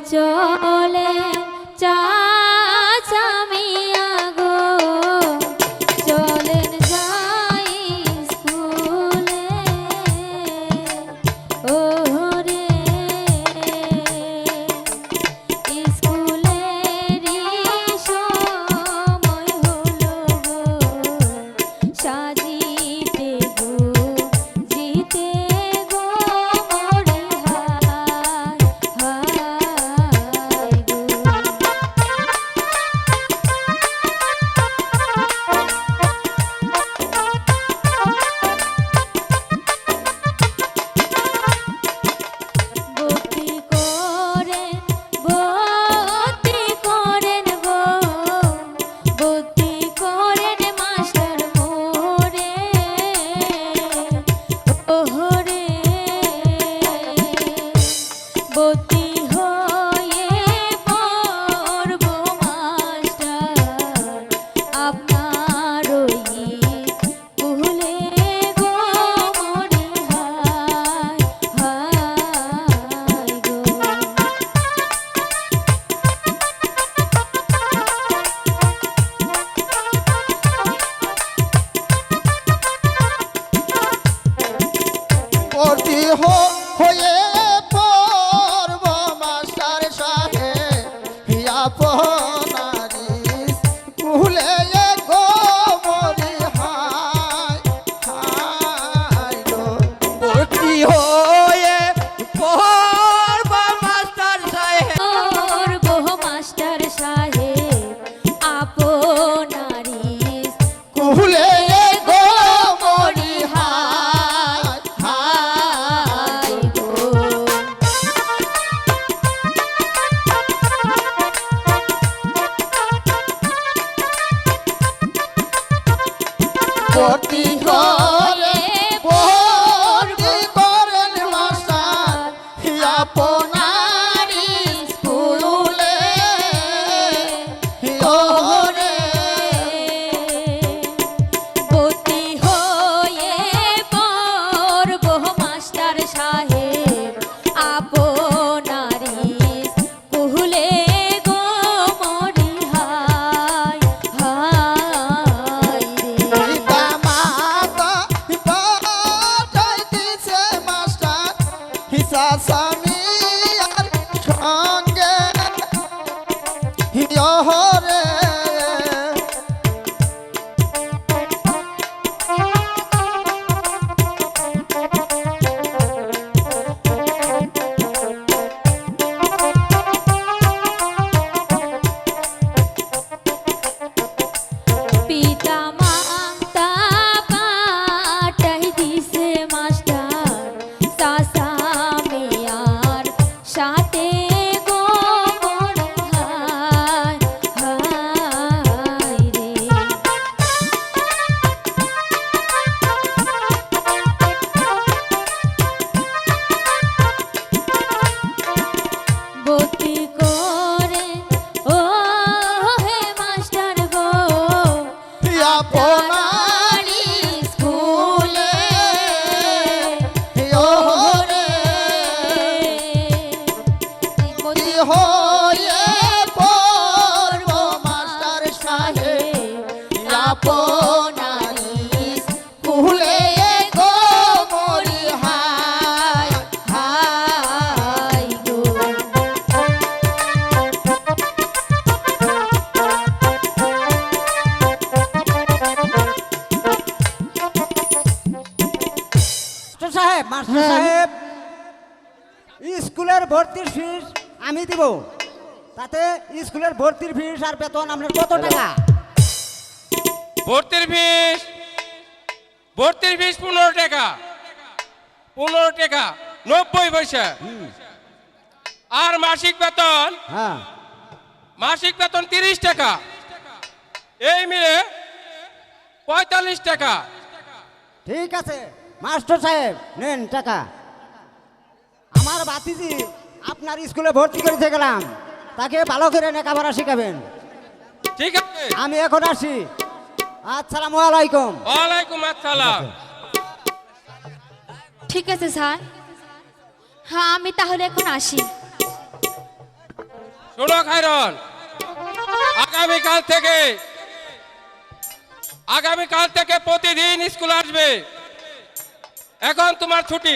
চলে চাচামিয়া ভর্তি হয়ে পড়ব মাস্টার সাহেব। আপনারি স্কুলে গো ভর্তি করে ভর্তি করেন মাস্টার আপনারি স্কুলে ওরে ভর্তি হয়ে সাহেব মাস্টার সাহেব স্কুলের ভর্তির ফিস আমি দিব। তাতে স্কুলের ভর্তির ফিস আর বেতন আপনার কত টাকা? ভর্তির ফিস? ভর্তির ফিস পনেরো টাকা। পনেরো টাকা নব্বই পয়সা। আর মাসিক বেতন? হ্যাঁ। মাসিক বেতন তিরিশ টাকা। এই মিলে পঁয়তাল্লিশ টাকা। ঠিক আছে। মাস্টার সাহেব নেন টাকা। আমার বাতিজি আপনার স্কুলে ভর্তি করতে গেলাম। তাকে ভালো করে লেখাপড়া শিখাবেন। ঠিক আছে। আমি এখন আসি। আসসালামু আলাইকুম। ওয়ালাইকুম আসসালাম। ঠিক আছে স্যার। হ্যাঁ আমি তাহলে এখন আসি। শোনো খায়রন। আগামীকাল থেকে আগামীকাল থেকে প্রতিদিন স্কুল আসবে। এখন তোমার ছুটি।